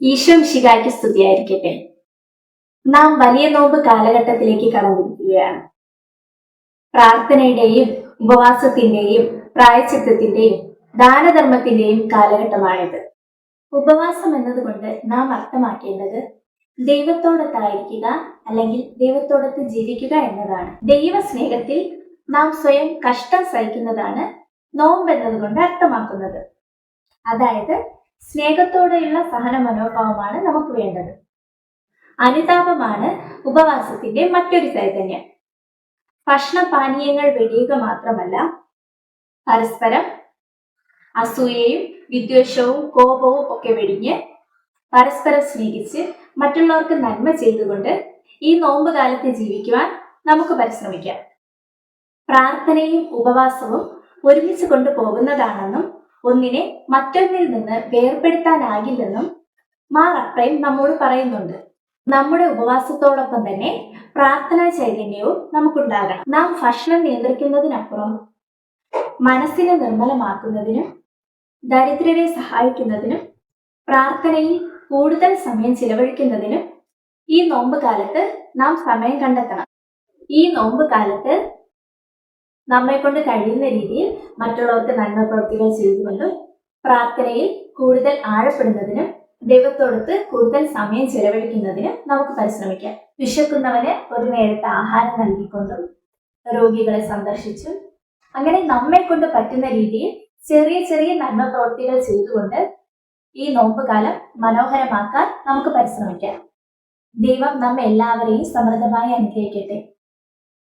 ഈശോ ശിഖായ്ക്ക് സ്തുതിയായിരിക്കട്ടെ. നാം വലിയ നോമ്പ് കാലഘട്ടത്തിലേക്ക് കടന്നിരിക്കുകയാണ് പ്രാർത്ഥനയുടെയും ഉപവാസത്തിന്റെയും പ്രായച്ചിത്തത്തിന്റെയും ദാനധർമ്മത്തിന്റെയും കാലഘട്ടമാണിത്. ഉപവാസം എന്നതുകൊണ്ട് നാം അർത്ഥമാക്കേണ്ടത് ദൈവത്തോടൊത്തായിരിക്കുക അല്ലെങ്കിൽ ദൈവത്തോടൊത്ത് ജീവിക്കുക എന്നതാണ്. ദൈവ സ്നേഹത്തിൽ നാം സ്വയം കഷ്ടം സഹിക്കുന്നതാണ് നോമ്പ് എന്നതുകൊണ്ട് അർത്ഥമാക്കുന്നത്. അതായത് സ്നേഹത്തോടെയുള്ള സഹന മനോഭാവമാണ് നമുക്ക് വേണ്ടത്. അനുതാപമാണ് ഉപവാസത്തിന്റെ മറ്റൊരു ചൈതന്യം. ഭക്ഷണപാനീയങ്ങൾ വെടിയുക മാത്രമല്ല പരസ്പരം അസൂയയും വിദ്വേഷവും കോപവും ഒക്കെ വെടിഞ്ഞ് പരസ്പരം സ്നേഹിച്ച് മറ്റുള്ളവർക്ക് നന്മ ചെയ്തുകൊണ്ട് ഈ നോമ്പ് കാലത്ത് ജീവിക്കുവാൻ നമുക്ക് പരിശ്രമിക്കാം. പ്രാർത്ഥനയും ഉപവാസവും ഒരുമിച്ച് കൊണ്ടുപോകുന്നതാണെന്നും ഒന്നിനെ മറ്റൊന്നിൽ നിന്ന് വേർപെടുത്താനാകില്ലെന്നും മാർ നമ്മോട് പറയുന്നുണ്ട്. നമ്മുടെ ഉപവാസത്തോടൊപ്പം തന്നെ പ്രാർത്ഥനാ ചൈതന്യവും നമുക്കുണ്ടാകണം. നാം ഭക്ഷണം നിയന്ത്രിക്കുന്നതിനപ്പുറം മനസ്സിനെ നിർമ്മലമാക്കുന്നതിനും ദരിദ്രരെ സഹായിക്കുന്നതിനും പ്രാർത്ഥനയിൽ കൂടുതൽ സമയം ചിലവഴിക്കുന്നതിനും ഈ നോമ്പ് കാലത്ത് നാം സമയം കണ്ടെത്തണം. ഈ നോമ്പ് കാലത്ത് നമ്മെ കൊണ്ട് കഴിയുന്ന രീതിയിൽ മറ്റുള്ളവർക്ക് നന്മ പ്രവൃത്തികൾ ചെയ്തുകൊണ്ടും പ്രാർത്ഥനയിൽ കൂടുതൽ ആഴപ്പെടുന്നതിനും ദൈവത്തോടത്ത് കൂടുതൽ സമയം ചെലവഴിക്കുന്നതിനും നമുക്ക് പരിശ്രമിക്കാം. വിശക്കുന്നവന് ഒരു നേരത്തെ ആഹാരം നൽകിക്കൊണ്ടും രോഗികളെ സന്ദർശിച്ചും അങ്ങനെ നമ്മെ കൊണ്ട് പറ്റുന്ന രീതിയിൽ ചെറിയ ചെറിയ നന്മ പ്രവൃത്തികൾ ചെയ്തുകൊണ്ട് ഈ നോമ്പ് കാലം മനോഹരമാക്കാൻ നമുക്ക് പരിശ്രമിക്കാം. ദൈവം നമ്മെ എല്ലാവരെയും സമൃദ്ധമായി അനുഗ്രഹിക്കട്ടെ.